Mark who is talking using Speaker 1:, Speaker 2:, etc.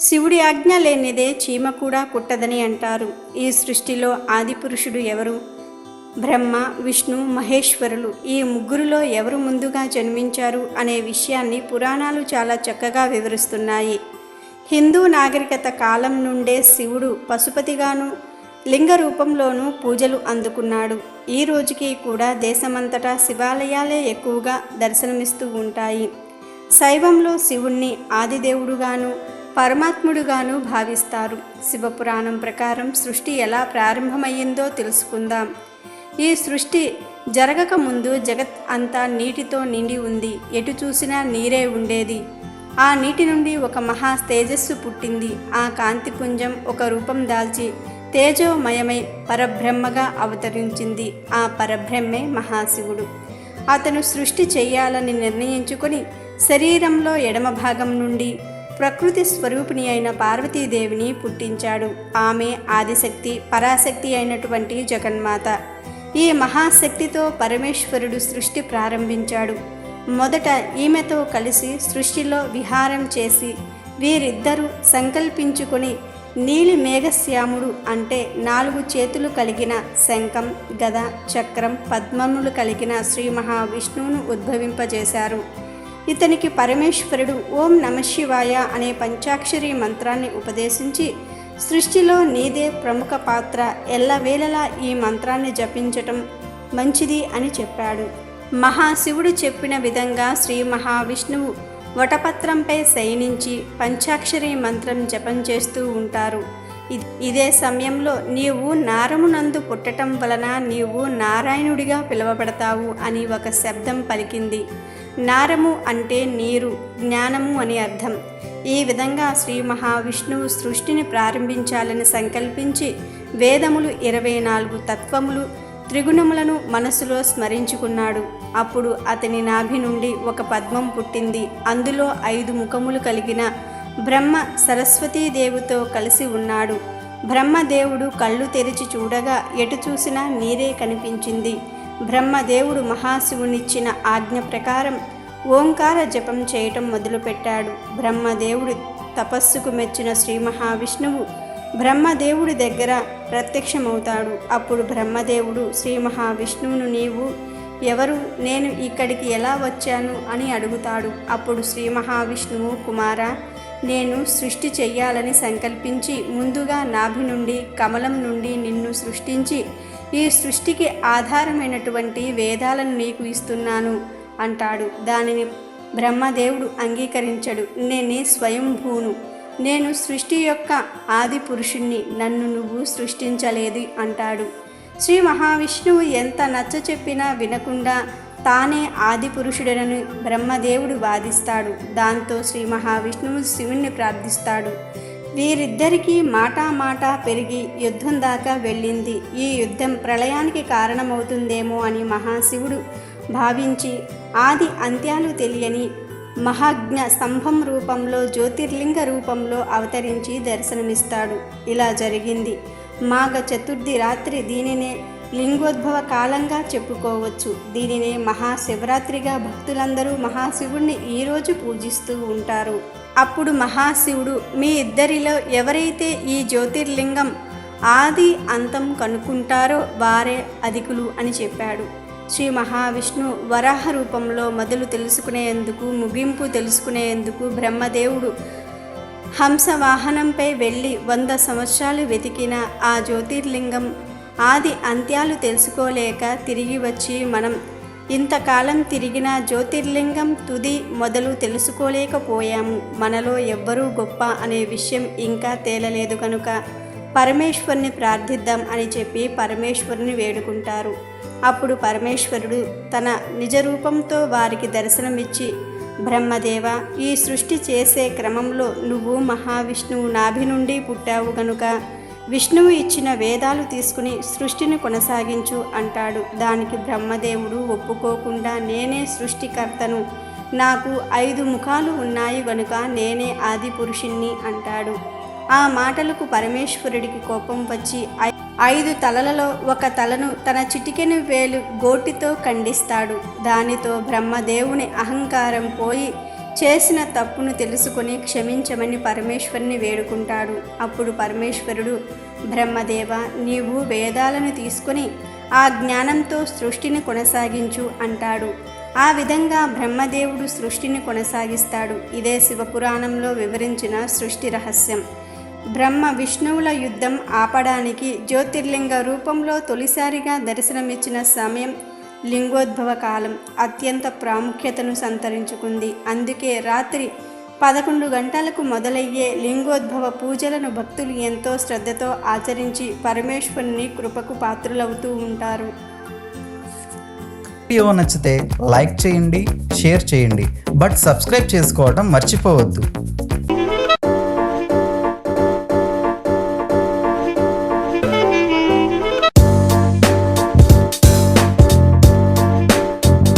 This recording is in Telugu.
Speaker 1: శివుడి ఆజ్ఞ లేనిదే చీమ కూడా కుట్టదని అంటారు. ఈ సృష్టిలో ఆదిపురుషుడు ఎవరు? బ్రహ్మ విష్ణు మహేశ్వరులు ఈ ముగ్గురులో ఎవరు ముందుగా జన్మించారు అనే విషయాన్ని పురాణాలు చాలా చక్కగా వివరిస్తున్నాయి. హిందూ నాగరికత కాలం నుండే శివుడు పశుపతిగాను లింగ రూపంలోనూ పూజలు అందుకున్నాడు. ఈ రోజుకి కూడా దేశమంతటా శివాలయాలే ఎక్కువగా దర్శనమిస్తూ ఉంటాయి. శైవంలో శివుణ్ణి ఆదిదేవుడుగాను పరమాత్ముడుగాను భావిస్తారు. శివపురాణం ప్రకారం సృష్టి ఎలా ప్రారంభమయ్యిందో తెలుసుకుందాం. ఈ సృష్టి జరగక ముందు జగత్ అంతా నీటితో నిండి ఉంది. ఎటు చూసినా నీరే ఉండేది. ఆ నీటి నుండి ఒక మహా తేజస్సు పుట్టింది. ఆ కాంతిపుంజం ఒక రూపం దాల్చి తేజోమయమై పరబ్రహ్మగా అవతరించింది. ఆ పరబ్రహ్మే మహాశివుడు. అతను సృష్టి చేయాలని నిర్ణయించుకొని శరీరంలో ఎడమ భాగం నుండి ప్రకృతి స్వరూపిణి అయిన పార్వతీదేవిని పుట్టించాడు. ఆమె ఆదిశక్తి పరాశక్తి అయినటువంటి జగన్మాత. ఈ మహాశక్తితో పరమేశ్వరుడు సృష్టి ప్రారంభించాడు. మొదట ఈమెతో కలిసి సృష్టిలో విహారం చేసి వీరిద్దరూ సంకల్పించుకొని నీలి మేఘశ్యాముడు అంటే నాలుగు చేతులు కలిగిన శంఖం గద చక్రం పద్మములు కలిగిన శ్రీ మహావిష్ణువును ఉద్భవింపజేశారు. ఇతనికి పరమేశ్వరుడు ఓం నమశివాయ అనే పంచాక్షరి మంత్రాన్ని ఉపదేశించి సృష్టిలో నీదే ప్రముఖ పాత్ర ఎల్లవేళలా ఈ మంత్రాన్ని జపించటం మంచిది అని చెప్పాడు. మహాశివుడు చెప్పిన విధంగా శ్రీ మహావిష్ణువు వటపత్రంపై శయనించి పంచాక్షరి మంత్రం జపం చేస్తూ ఉంటారు. ఇదే సమయంలో నీవు నారమునందు పుట్టటం వలన నీవు నారాయణుడిగా పిలువబడతావు అని ఒక శబ్దం పలికింది. నారము అంటే నీరు జ్ఞానము అని అర్థం. ఈ విధంగా శ్రీ మహావిష్ణువు సృష్టిని ప్రారంభించాలని సంకల్పించి వేదములు ఇరవై నాలుగు తత్వములు త్రిగుణములను మనసులో స్మరించుకున్నాడు. అప్పుడు అతని నాభి నుండి ఒక పద్మం పుట్టింది. అందులో ఐదు ముఖములు కలిగిన బ్రహ్మ సరస్వతీదేవితో కలిసి ఉన్నాడు. బ్రహ్మదేవుడు కళ్ళు తెరిచి చూడగా ఎటు చూసినా నీరే కనిపించింది. బ్రహ్మదేవుడు మహాశివునిచ్చిన ఆజ్ఞ ప్రకారం ఓంకార జపం చేయటం మొదలుపెట్టాడు. బ్రహ్మదేవుడు తపస్సుకు మెచ్చిన శ్రీ మహావిష్ణువు బ్రహ్మదేవుడి దగ్గర ప్రత్యక్షమవుతాడు. అప్పుడు బ్రహ్మదేవుడు శ్రీ మహావిష్ణువును నీవు ఎవరు? నేను ఇక్కడికి ఎలా వచ్చాను? అని అడుగుతాడు. అప్పుడు శ్రీ మహావిష్ణువు కుమార నేను సృష్టి చెయ్యాలని సంకల్పించి ముందుగా నాభి నుండి కమలం నుండి నిన్ను సృష్టించి ఈ సృష్టికి ఆధారమైనటువంటి వేదాలను నీకు ఇస్తున్నాను అంటాడు. దానిని బ్రహ్మదేవుడు అంగీకరించడు. నేనే స్వయంభూను. నేను సృష్టి యొక్క ఆది పురుషుణ్ణి. నన్ను నువ్వు సృష్టించలేదు అంటాడు. శ్రీ మహావిష్ణువు ఎంత నచ్చ చెప్పినా వినకుండా తానే ఆది పురుషుడనని బ్రహ్మదేవుడు వాదిస్తాడు. దాంతో శ్రీ మహావిష్ణువు శివుణ్ణి ప్రార్థిస్తాడు. వీరిద్దరికీ మాటా మాటా పెరిగి యుద్ధం దాకా వెళ్ళింది. ఈ యుద్ధం ప్రళయానికి కారణమవుతుందేమో అని మహాశివుడు భావించి ఆది అంత్యాలు తెలియని మహాజ్ఞ స్తంభం రూపంలో జ్యోతిర్లింగ రూపంలో అవతరించి దర్శనమిస్తాడు. ఇలా జరిగింది. మాఘ చతుర్థి రాత్రి దీనినే లింగోద్భవ కాలంగా చెప్పుకోవచ్చు. దీనినే మహాశివరాత్రిగా భక్తులందరూ మహాశివుణ్ణి ఈరోజు పూజిస్తూ ఉంటారు. అప్పుడు మహాశివుడు మీ ఇద్దరిలో ఎవరైతే ఈ జ్యోతిర్లింగం ఆది అంతం కనుక్కుంటారో వారే అధికులు అని చెప్పాడు. శ్రీ మహావిష్ణు వరాహ రూపంలో మొదలు తెలుసుకునేందుకు ముగింపు తెలుసుకునేందుకు బ్రహ్మదేవుడు హంస వాహనంపై వెళ్ళి వంద సంవత్సరాలు వెతికిన ఆ జ్యోతిర్లింగం ఆది అంత్యాలు తెలుసుకోలేక తిరిగి వచ్చి మనం ఇంతకాలం తిరిగిన జ్యోతిర్లింగం తుది మొదలు తెలుసుకోలేకపోయాము. మనలో ఎవ్వరూ గొప్ప అనే విషయం ఇంకా తేలలేదు కనుక పరమేశ్వరుని ప్రార్థిద్దాం అని చెప్పి పరమేశ్వరుని వేడుకుంటారు. అప్పుడు పరమేశ్వరుడు తన నిజ రూపంతో వారికి దర్శనమిచ్చి బ్రహ్మదేవ ఈ సృష్టి చేసే క్రమంలో నువ్వు మహావిష్ణువు నాభి నుండి పుట్టావు గనుక విష్ణువు ఇచ్చిన వేదాలు తీసుకుని సృష్టిని కొనసాగించు అంటాడు. దానికి బ్రహ్మదేవుడు ఒప్పుకోకుండా నేనే సృష్టికర్తను. నాకు ఐదు ముఖాలు ఉన్నాయి గనుక నేనే ఆది పురుషుణ్ణి అంటాడు. ఆ మాటలకు పరమేశ్వరుడికి కోపం వచ్చి ఐదు తలలలో ఒక తలను తన చిటికెను వేలు గోటితో ఖండిస్తాడు. దానితో బ్రహ్మదేవుని అహంకారం పోయి చేసిన తప్పును తెలుసుకొని క్షమించమని పరమేశ్వరుని వేడుకుంటాడు. అప్పుడు పరమేశ్వరుడు బ్రహ్మదేవ నీవు వేదాలను తీసుకొని ఆ జ్ఞానంతో సృష్టిని కొనసాగించు అంటాడు. ఆ విధంగా బ్రహ్మదేవుడు సృష్టిని కొనసాగిస్తాడు. ఇదే శివపురాణంలో వివరించిన సృష్టి రహస్యం. బ్రహ్మ విష్ణువుల యుద్ధం ఆపడానికి జ్యోతిర్లింగ రూపంలో తొలిసారిగా దర్శనమిచ్చిన సమయం లింగోద్భవ కాలం అత్యంత ప్రాముఖ్యతను సంతరించుకుంది. అందుకే రాత్రి పదకొండు గంటలకు మొదలయ్యే లింగోద్భవ పూజలను భక్తులు ఎంతో శ్రద్ధతో ఆచరించి పరమేశ్వరుని కృపకు పాత్రులవుతూ ఉంటారు.
Speaker 2: వీడియో నచ్చితే లైక్ చేయండి షేర్ చేయండి. బట్ సబ్స్క్రైబ్ చేసుకోవడం మర్చిపోవద్దు.